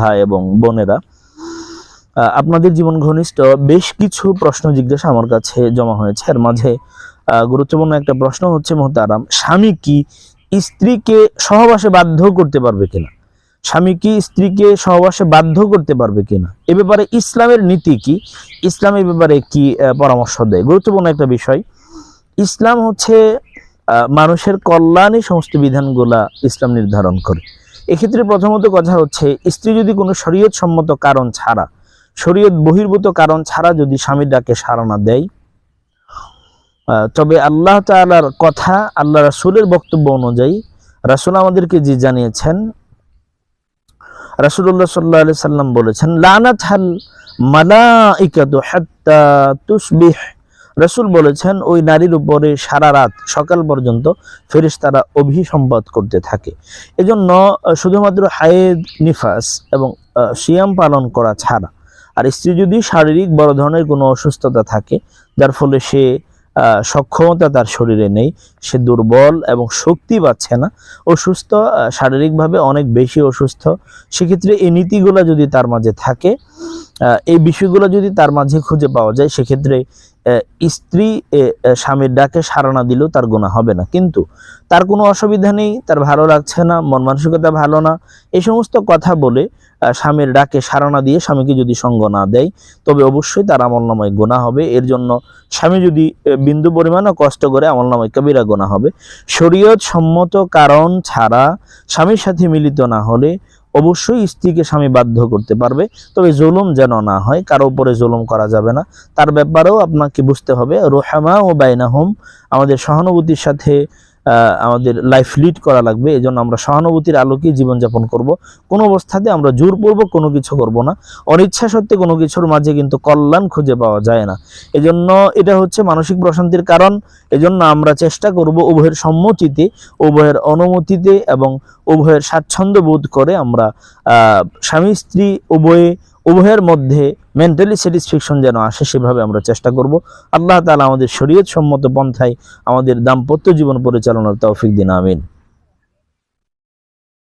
ভাই এবং বোনেরা আপনাদের জীবন ঘনিষ্ঠ বেশ কিছু প্রশ্ন জিজ্ঞাসা আমার কাছে জমা হয়েছে। এর মাঝে গুরুত্বপূর্ণ একটা প্রশ্ন হচ্ছে, মোহতারাম, স্বামী কি স্ত্রীকে সহবাসে বাধ্য করতে পারবে কিনা? স্বামী কি স্ত্রীকে সহবাসে বাধ্য করতে পারবে কিনা? এ ব্যাপারে ইসলামের নীতি কি? ইসলাম এ ব্যাপারে কি পরামর্শ দেয়? গুরুত্বপূর্ণ একটা বিষয়। ইসলাম হচ্ছে মানুষের কল্যাণে সমস্ত বিধানগুলা ইসলাম নির্ধারণ করে। এক্ষেত্রে প্রথমত কথা হচ্ছে, স্ত্রী যদি কোনো শরীয়ত সম্মত কারণ ছাড়া, শরীয়ত বহির্ভূত কারণ ছাড়া যদি স্বামীর ডাকে না দেয় তবে আল্লাহ তাআলার কথা, আল্লাহ রাসূলের বক্তব্য অনুযায়ী রাসূল আমাদেরকে যে জানিয়েছেন, রাসূলুল্লাহ সাল্লাল্লাহু আলাইহি সাল্লাম বলেছেন লানাত হাল মালাইকাতু হাত্তা তুসবিহ রাসূল বলেছেন, ওই নারীর উপরে সারা রাত, সকাল পর্যন্ত ফেরেশতারা অভিসম্পাদ করতে থাকে। এজন্য শুধুমাত্র হায়েদ, নিফাস এবং সিয়াম পালন করা ছাড়া আর স্ত্রী যদি শারীরিক বড় ধরনের কোনো অসুস্থতা থাকে, যার ফলে সে সক্ষমতা তার শরীরে নেই, সে দুর্বল এবং শক্তি পাচ্ছে না অসুস্থ শারীরিকভাবে অনেক বেশি অসুস্থ, সেক্ষেত্রে এই নীতিগুলো যদি তার মাঝে থাকে এই বিষয়গুলো যদি তার মাঝে খুঁজে পাওয়া যায়, সেক্ষেত্রে স্ত্রী স্বামীর ডাকে না দিলেও তার গোনা হবে না। কিন্তু তার কোনো অসুবিধা নেই, তার ভালো লাগছে না, মন মানসিকতা ভালো না, এই সমস্ত কথা বলে স্বামীর ডাকে না দিয়ে স্বামীকে যদি সঙ্গ না দেয়, তবে অবশ্যই তার আমল নামায় গোনা হবে। এর জন্য স্বামী যদি বিন্দু পরিমাণও কষ্ট করে আমল নামায় কবিরা গোনা হবে। শরীয়ত সম্মত কারণ ছাড়া স্বামীর সাথে মিলিত না হলে অবশ্যই স্ত্রীকে স্বামী বাধ্য করতে পারবে, তবে জুলুম যেন না হয়, কারও উপরে জুলুম করা যাবে না। তার ব্যাপারেও আপনাকে বুঝতে হবে রোহামা ও বাইনাহম, আমাদের সহানুভূতির সাথে আমাদের লাইফ লিড করা লাগবে। এই জন্য আমরা সহানুভূতির আলোকেই জীবনযাপন করব। কোনো অবস্থাতে আমরা জোর জোরপূর্বক কোনো কিছু করব না। অনিচ্ছা সত্ত্বে কোনো কিছুর মাঝে কিন্তু কল্যাণ খুঁজে পাওয়া যায় না। এজন্য এটা হচ্ছে মানসিক প্রশান্তির কারণ। এজন্য আমরা চেষ্টা করব উভয়ের সম্মতিতে, উভয়ের অনুমতিতে এবং উভয়ের স্বাচ্ছন্দ্য বোধ করে আমরা স্বামী, স্ত্রী, উভয়ে, উভয়ের মধ্যে মেন্টালি স্যাটিসফ্যাকশন যেন আসে, সেভাবে আমরা চেষ্টা করব। আল্লাহ তালা আমাদের শরীয়ত সম্মত পন্থায় আমাদের দাম্পত্য জীবন পরিচালনার তৌফিক দিন, আমিন।